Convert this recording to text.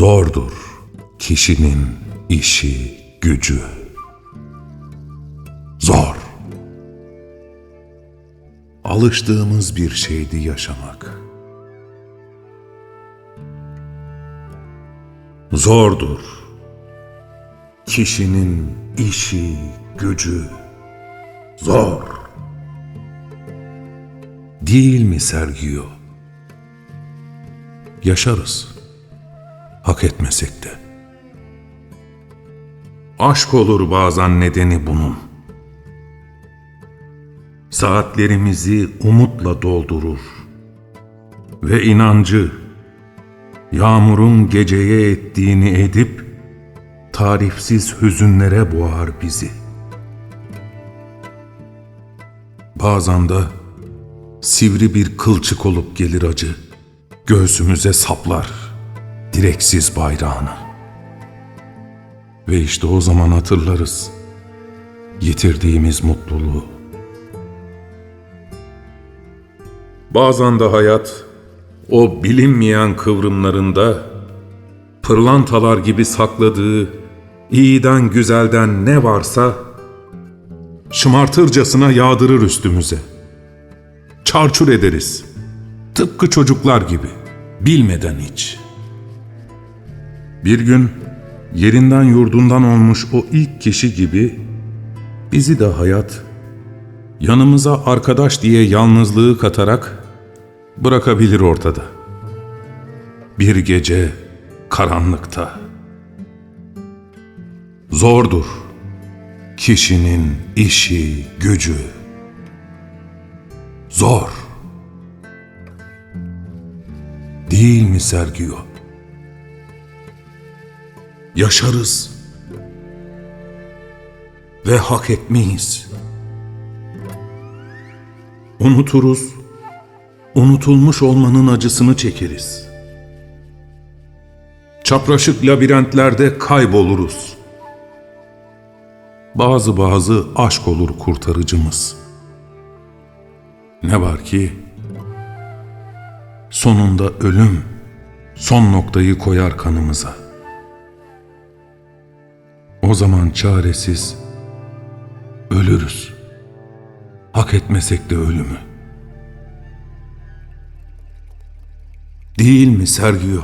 Zordur kişinin işi, gücü. Zor. Alıştığımız bir şeydi yaşamak. Zordur kişinin işi, gücü. Zor. Değil mi Sergio? Yaşarız hak etmesek de. Aşk olur bazen nedeni bunun. Saatlerimizi umutla doldurur ve inancı yağmurun geceye ettiğini edip tarifsiz hüzünlere boğar bizi. Bazen de sivri bir kılçık olup gelir acı, göğsümüze saplar direksiz bayrağını. Ve işte o zaman hatırlarız yitirdiğimiz mutluluğu. Bazen de hayat o bilinmeyen kıvrımlarında pırlantalar gibi sakladığı iyiden güzelden ne varsa şımartırcasına yağdırır üstümüze. Çarçur ederiz. Tıpkı çocuklar gibi, bilmeden hiç.'' Bir gün yerinden yurdundan olmuş o ilk kişi gibi bizi de hayat yanımıza arkadaş diye yalnızlığı katarak bırakabilir ortada. Bir gece karanlıkta. Zordur kişinin işi, gücü. Zor. Değil mi Sergio? Yaşarız ve hak etmeyiz. Unuturuz, unutulmuş olmanın acısını çekeriz. Çapraşık labirentlerde kayboluruz. Bazı bazı aşk olur kurtarıcımız. Ne var ki sonunda ölüm son noktayı koyar kanımıza.'' Zaman çaresiz ölürüz. Hak etmesek de ölümü. Değil mi Sergio?